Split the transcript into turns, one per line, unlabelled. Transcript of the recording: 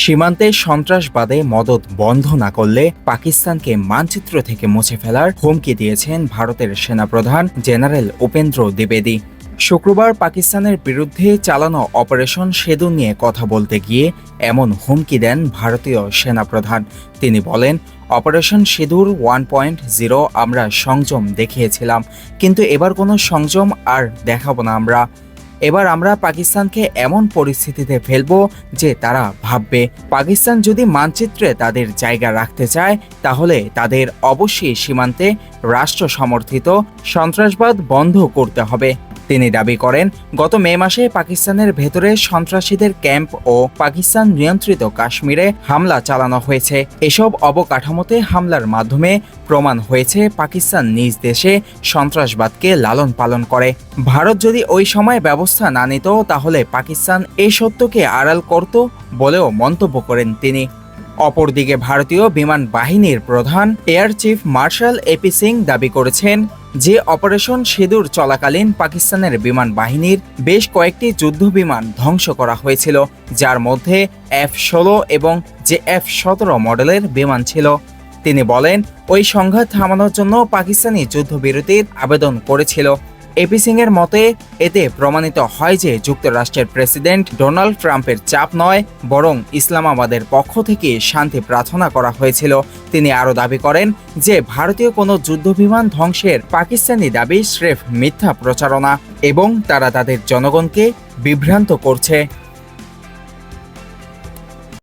সীমান্তে সন্ত্রাসবাদে মদত বন্ধ না করলে পাকিস্তানকে মানচিত্র থেকে মুছে ফেলার হুমকি দিয়েছেন ভারতের সেনাপ্রধান জেনারেল উপেন্দ্র দ্বিবেদী। শুক্রবার পাকিস্তানের বিরুদ্ধে চালানো অপারেশন সেতু নিয়ে কথা বলতে গিয়ে এমন হুমকি দেন ভারতীয় সেনাপ্রধান। তিনি বলেন, অপারেশন সিঁদুর ওয়ান পয়েন্ট জিরো আমরা সংযম দেখিয়েছিলাম, কিন্তু এবার কোনো সংযম আর দেখাবো না আমরা। এবার আমরা পাকিস্তানকে এমন পরিস্থিতিতে ফেলব যে তারা ভাববে, পাকিস্তান যদি মানচিত্রে তাদের জায়গা রাখতে চায়, তাহলে তাদের অবশ্যই সীমান্তে রাষ্ট্র সমর্থিত সন্ত্রাসবাদ বন্ধ করতে হবে। তিনি দাবি করেন, গত মে মাসে পাকিস্তানের ভেতরে সন্ত্রাসীদের ক্যাম্প ও পাকিস্তান নিয়ন্ত্রিত কাশ্মীরে হামলা চালানো হয়েছে। এসব অবকাঠামোতে হামলার মাধ্যমে প্রমাণ হয়েছে পাকিস্তান নিজ দেশে সন্ত্রাসবাদকে লালন পালন করে। ভারত যদি ওই সময় ব্যবস্থা না নিত, তাহলে পাকিস্তান এই সত্যকে আড়াল করত বলেও মন্তব্য করেন তিনি। অপরদিকে ভারতীয় বিমান বাহিনীর প্রধান, air chief marshal A P Singh দাবি করেছেন যে অপারেশন সেদুর চলাকালীন পাকিস্তানের বিমান বাহিনীর বেশ কয়েকটি যুদ্ধ বিমান ধ্বংস করা হয়েছিল, যার মধ্যে এফ ষোলো এবং যে এফ সতেরো মডেলের বিমান ছিল। তিনি বলেন, ওই সংঘাত থামানোর জন্য পাকিস্তানি যুদ্ধবিরতির আবেদন করেছিল। এপি সিং এর মতে, এতে প্রমাণিত হয় যে যুক্তরাষ্ট্রের প্রেসিডেন্ট ডোনাল্ড ট্রাম্পের চাপ নয়, বরং ইসলামাবাদের পক্ষ থেকে শান্তি প্রার্থনা করা হয়েছিল। তিনি আরও দাবি করেন যে ভারতীয় কোনো যুদ্ধবিমান ধ্বংসের পাকিস্তানি দাবি স্রেফ মিথ্যা প্রচারণা এবং তারা তাদের জনগণকে বিভ্রান্ত করছে।